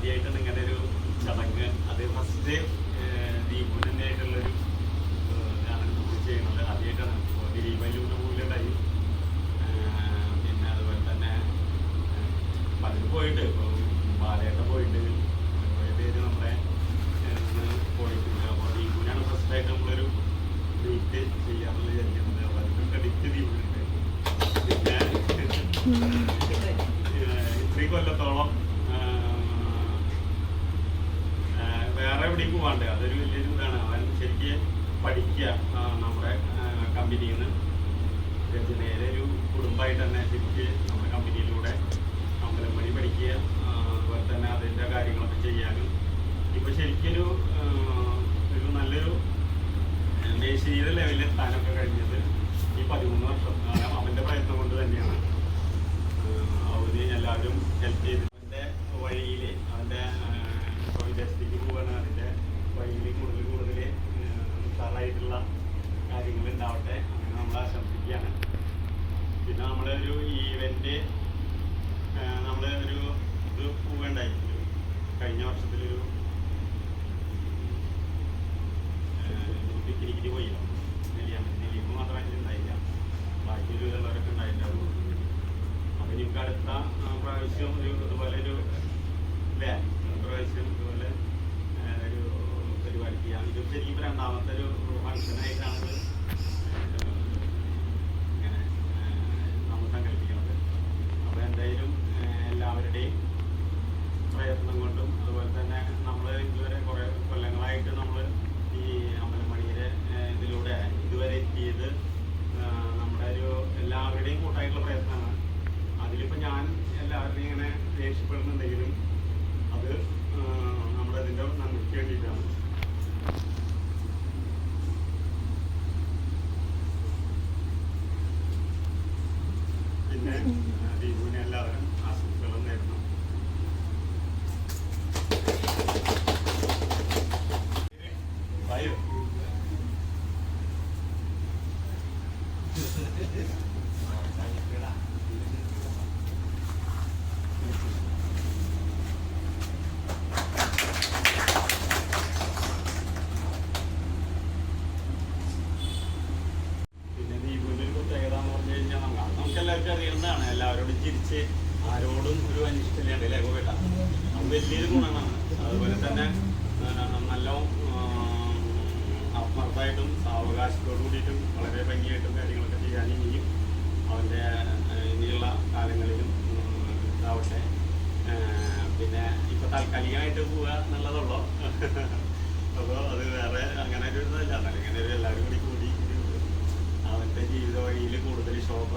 ആദ്യമായിട്ടാണ് ഇങ്ങനെ ഒരു ചടങ്ങ്. അത് ഫസ്റ്റ് ദീപു തന്നെ ആയിട്ടുള്ളൊരു ഞാൻ ചെയ്യുന്നത് ആദ്യമായിട്ടാണ് ദിലീപയിലൂടെ പോയിലുണ്ടായി പിന്നെ അതുപോലെ തന്നെ പലരും പോയിട്ട് ഇപ്പോൾ ബാലയേട്ട പോയിട്ട് കുറേ പേര് നമ്മുടെ പോയിട്ടുണ്ട്. അപ്പോൾ ദീപുവിനാണ് ഫസ്റ്റായിട്ട് നമ്മളൊരു ഡേറ്റ് ചെയ്യാറുള്ളത് വിചാരിക്കുന്നത് അപ്പോൾ അതിന് ക്രെഡിറ്റ് ദീപുവിനുണ്ട്. പിന്നെ ഇത്രയും കൊല്ലത്തോളം ഏഹ്, പോകണ്ടേ അതൊരു വലിയൊരു ഇതാണ്. അവൻ ശരിക്ക് പഠിക്കുക നമ്മുടെ കമ്പനിയിൽ നിന്ന് നേരെ ഒരു കുടുംബമായിട്ട് തന്നെ ശരിക്ക് നമ്മുടെ കമ്പനിയിലൂടെ അമ്പലം പണി പഠിക്കുക അതുപോലെ തന്നെ അതിന്റെ കാര്യങ്ങളൊക്കെ ചെയ്യാനും. ഇപ്പോൾ ശരിക്കൊരു ഒരു നല്ലൊരു ദേശീയ ലെവലിൽ എത്താനൊക്കെ കഴിഞ്ഞത് ഈ പതിമൂന്ന് വർഷം. അവന്റെ പ്രയത്നം കൊണ്ട് തന്നെയാണ്. ആ, അവന് എല്ലാവരും ഹെൽപ്പ് ചെയ്ത് അവന്റെ വഴിയിൽ അവന്റെ ഇപ്പോൾ വിദേശത്തേക്ക് പോവുകയാണ് അതിന്റെ വഴിയിൽ കൂടുതൽ കൂടുതൽ ഉഷാറായിട്ടുള്ള കാര്യങ്ങൾ ഉണ്ടാവട്ടെ അങ്ങനെ നമ്മൾ ആശംസിക്കുകയാണ്. പിന്നെ ഒരു ഈവന്റ് നമ്മൾ ഒരു ഇത് പോവുകയുണ്ടായി കഴിഞ്ഞ വർഷത്തിലൊരു പിക്നിക്കിന് പോയില്ല നെല്ലിയമ്മ മാത്രമേ ഉണ്ടായില്ല. ബാക്കി ഒരു ഉള്ളവരൊക്കെ ഉണ്ടായിട്ടുണ്ടാവുള്ളൂ. അപ്പം നിങ്ങൾക്ക് അടുത്ത പ്രാവശ്യം ഒരു ഇതുപോലെ ഒരു അല്ലേ അടുത്ത പ്രാവശ്യം ഇതുപോലെ ആ, ഒരു പരിപാടി ചെയ്യാം ഇത് ശരിക്കും ഇപ്പം രണ്ടാമത്തെ ഒരു ഇത് ഇങ്ങനെ നമ്മൾ സങ്കല്പിക്കുന്നത് അപ്പോൾ എന്തായാലും എല്ലാവരുടെയും പ്രയത്നം കൊണ്ടും അതുപോലെ തന്നെ നമ്മൾ ഇതുവരെ കുറേ കൊല്ലങ്ങളായിട്ട് നമ്മൾ ഈ അമ്പലമണിയുടെ ഇതിലൂടെ ഇതുവരെ എത്തിയത് നമ്മുടെ ഒരു എല്ലാവരുടെയും കൂട്ടായിട്ടുള്ള പ്രയത്നമാണ്. അതിലിപ്പോൾ ഞാൻ എല്ലാവരുടെയും ഇങ്ങനെ ദേഷ്യപ്പെടുന്നുണ്ടെങ്കിലും അത് ആഹ്, നമ്മുടെ അതിന്റെ നന്ദിക്ക് വേണ്ടിയിട്ടാണ് പിന്നെ ദീപുവിനെ എല്ലാവരും ആശംസകളും നേരുന്നു. Thank പിന്നെ നമുക്ക് നമുക്ക് എല്ലാവർക്കും അറിയുന്നതാണ്. എല്ലാവരോടും ചിരിച്ച് ആരോടും ഒരു അനിഷ്ടമില്ലാണ്ട് അല്ലേ ഗോവേട്ട അത് വലിയൊരു ഗുണമാണ്. അതുപോലെ തന്നെ നല്ല ആത്മാർത്ഥമായിട്ടും സാവകാശത്തോടു കൂടിയിട്ടും വളരെ ഭംഗിയായിട്ടും കാര്യങ്ങളൊക്കെ ചെയ്യാൻ ഇനിയും അവന്റെ ഇനിയുള്ള കാലങ്ങളിലും ഇതാവട്ടെ. പിന്നെ ഇപ്പൊ താൽക്കാലികമായിട്ട് പോവുക എന്നുള്ളതുള്ളൂ? അപ്പോൾ അത് വേറെ അങ്ങനെ ഒരു ഇതല്ല. അങ്ങനെ ഒരു എല്ലാവരും കൂടി കൂടി അവന്റെ ജീവിത വഴിയിൽ കൂടുതൽ ശോഭ